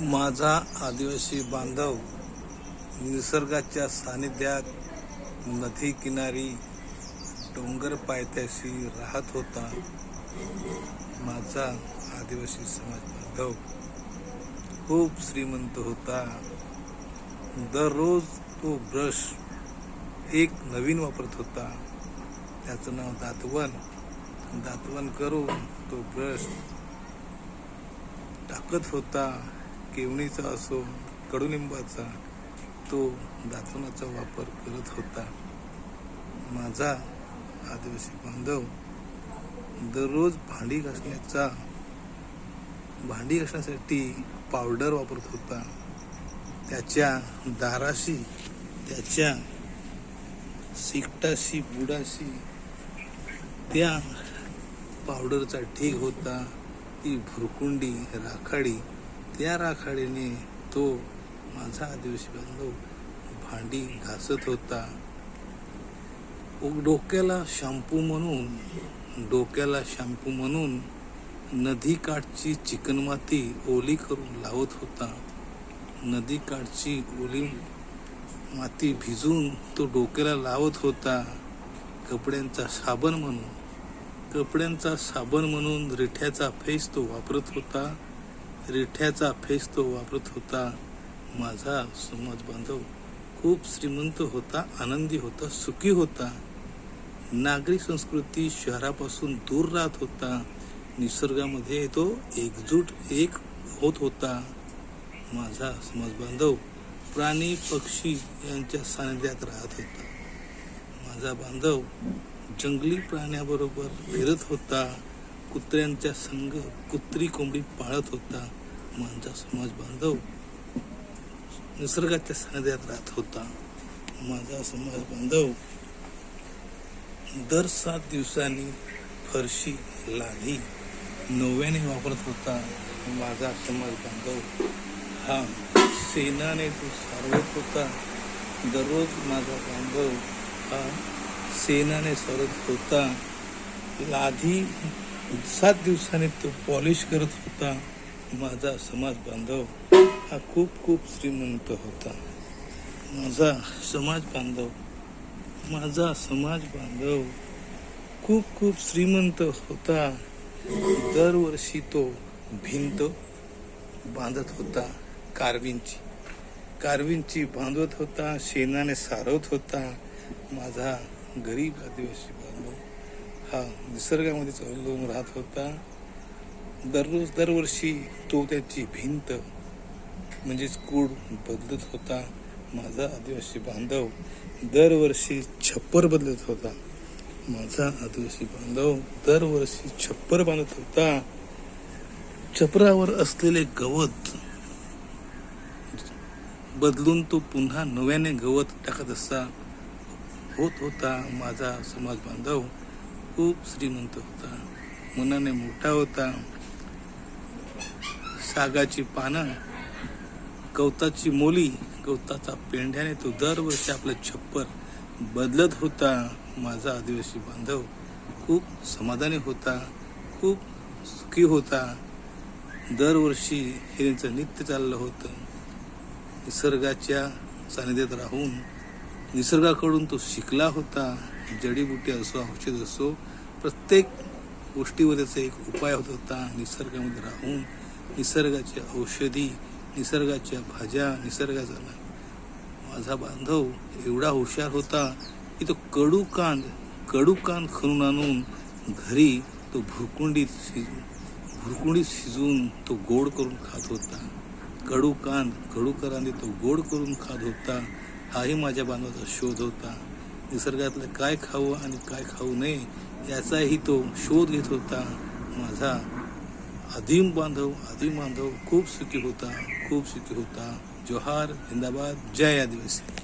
माझा आदिवासी बांधव निसर्गाच्या सानिध्यात नदी किनारी डोंगर पायथ्याशी राहत होता. माझा आदिवासी समाज बांधव खूप श्रीमंत होता. दररोज तो ब्रश एक नवीन वापरत होता. त्याचं नाव दातवन. दातवन करून तो ब्रश टाकत होता. केवणीचा असो कडुलिंबाचा तो दातवनाचा वापर करत होता. माझा आदिवासी बांधव दररोज भांडी घासण्याचा भांडी घासण्यासाठी पावडर वापरत होता. त्याच्या दाराशी त्याच्या सिकटाशी बुडाशी त्या पावडरचा ढीग होता. ती भुरकुंडी राखाडी त्या राखाडीने तो माझा आदिवासी बांधव भांडी घासत होता. डोक्याला शॅम्पू म्हणून डोक्याला शॅम्पू म्हणून नदीकाठची चिकणमाती ओली करून लावत होता. नदीकाठची ओली माती भिजून तो डोक्याला लावत होता. कपड्यांचा साबण म्हणून कपड्यांचा साबण म्हणून रिठ्याचा फेस तो वापरत होता. रिठ्याचा फेस तो वापरत होता. माझा समाज बांधव खूप श्रीमंत होता आनंदी होता सुखी होता. नागरी संस्कृती शहरापासून दूर राहत होता. निसर्गामध्ये तो एकजूट एक होत होता. माझा समाज बांधव प्राणी पक्षी यांच्या सानिध्यात राहत होता. माझा बांधव जंगली प्राण्याबरोबर फिरत होता. कुत्र्यांच्या संघ कुत्री कोंबडी पाळत होता माझा समाज बांधव. निसर्गाच्या सानिध्यात राहत होता माझा समाज बांधव. दर सात दिवसांनी फरशी लादी. नव्याने वापरत होता माझा समाज बांधव. हा सेनाने तो सारवत होता दररोज माझा बांधव हा सेनाने सरत होता. लादी सात दिवसांनी तो पॉलिश करत होता. माझा समाज बांधव हा खूप खूप श्रीमंत होता. माझा समाज बांधव माझा समाज बांधव खूप खूप श्रीमंत होता. दरवर्षी तो भिंत बांधत होता कारवींची कारवींची बांधत होता शेणाने सारवत होता. माझा गरीब आदिवासी बांधव हा निसर्गामध्ये चालून राहत होता. दररोज दरवर्षी तो त्याची भिंत म्हणजेच कूड बदलत होता. माझा आदिवासी बांधव दरवर्षी छप्पर बदलत होता. माझा आदिवासी बांधव दरवर्षी छप्पर बांधत होता. छपरावर असलेले गवत बदलून तो पुन्हा नव्याने गवत टाकत असा होत होता. माझा समाज बांधव खूप श्रीमंत होता. मनाने मोठा होता. सागाची पानं गवताची मोली गवताचा पेंढ्याने तो दरवर्षी आपलं छप्पर बदलत होता. माझा आदिवासी बांधव खूप समाधानी होता खूप सुखी होता. दरवर्षी हे त्यांचं नित्य चाललं होतं. निसर्गाच्या सानिध्यात राहून निसर्गाकडून तो शिकला होता जडीबुटी असो औषध असो प्रत्येक गोष्टीवर त्याचा एक उपाय होत होता. निसर्गामध्ये राहून निसर्गाच्या औषधी निसर्गाच्या भाज्या निसर्गाचा माझा बांधव एवढा हुशार होता की तो कडू कांद कडू कांद खणून आणून घरी तो भुरकुंडीत शिजून भुरकुंडीत शिजून तो गोड करून खात होता. कडू कांद कडू करांदे तो गोड करून खात होता. हाही माझ्या बांधवाचा शोध होता. निसर्गातलं काय खावं आणि काय खाऊ नये याचाही तो शोध घेत होता. माझा आदिम बांधव आदिम बांधव खूप सुखी होता खूप सुखी होता. जोहार जिंदाबाद जय आदिवासी